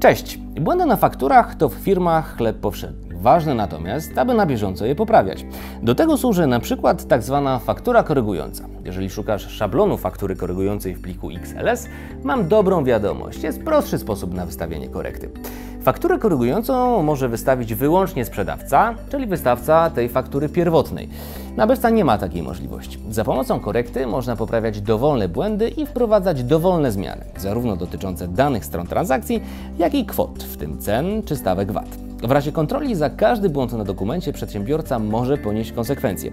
Cześć! Błędy na fakturach to w firmach chleb powszedni. Ważne natomiast, aby na bieżąco je poprawiać. Do tego służy na przykład tak zwana faktura korygująca. Jeżeli szukasz szablonu faktury korygującej w pliku XLS, mam dobrą wiadomość. Jest prostszy sposób na wystawienie korekty. Fakturę korygującą może wystawić wyłącznie sprzedawca, czyli wystawca tej faktury pierwotnej. Nabywca nie ma takiej możliwości. Za pomocą korekty można poprawiać dowolne błędy i wprowadzać dowolne zmiany, zarówno dotyczące danych stron transakcji, jak i kwot, w tym cen czy stawek VAT. W razie kontroli za każdy błąd na dokumencie przedsiębiorca może ponieść konsekwencje.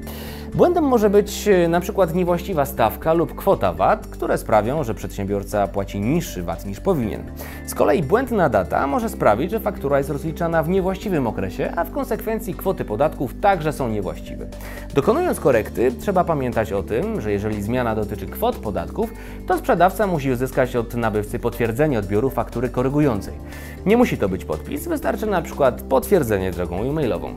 Błędem może być e, przykład niewłaściwa stawka lub kwota VAT, które sprawią, że przedsiębiorca płaci niższy VAT niż powinien. Z kolei błędna data może sprawić, że faktura jest rozliczana w niewłaściwym okresie, a w konsekwencji kwoty podatków także są niewłaściwe. Dokonując korekty, trzeba pamiętać o tym, że jeżeli zmiana dotyczy kwot podatków, to sprzedawca musi uzyskać od nabywcy potwierdzenie odbioru faktury korygującej. Nie musi to być podpis, wystarczy na przykład potwierdzenie drogą e-mailową.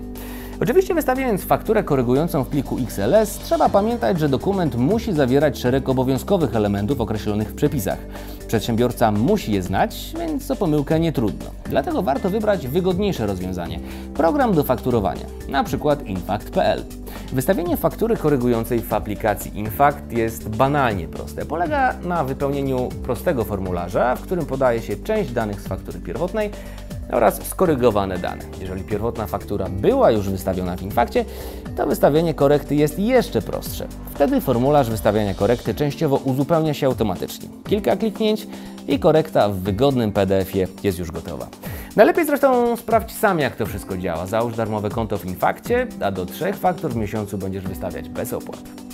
Oczywiście wystawiając fakturę korygującą w pliku XLS, trzeba pamiętać, że dokument musi zawierać szereg obowiązkowych elementów określonych w przepisach. Przedsiębiorca musi je znać, więc o pomyłkę nie trudno. Dlatego warto wybrać wygodniejsze rozwiązanie program do fakturowania, np. infact.pl. Wystawienie faktury korygującej w aplikacji Infact jest banalnie proste. Polega na wypełnieniu prostego formularza, w którym podaje się część danych z faktury pierwotnej, oraz skorygowane dane. Jeżeli pierwotna faktura była już wystawiona w Infakcie, to wystawienie korekty jest jeszcze prostsze. Wtedy formularz wystawiania korekty częściowo uzupełnia się automatycznie. Kilka kliknięć i korekta w wygodnym PDF-ie jest już gotowa. Najlepiej zresztą sprawdź sam, jak to wszystko działa. Załóż darmowe konto w Infakcie, a do trzech faktur w miesiącu będziesz wystawiać bez opłat.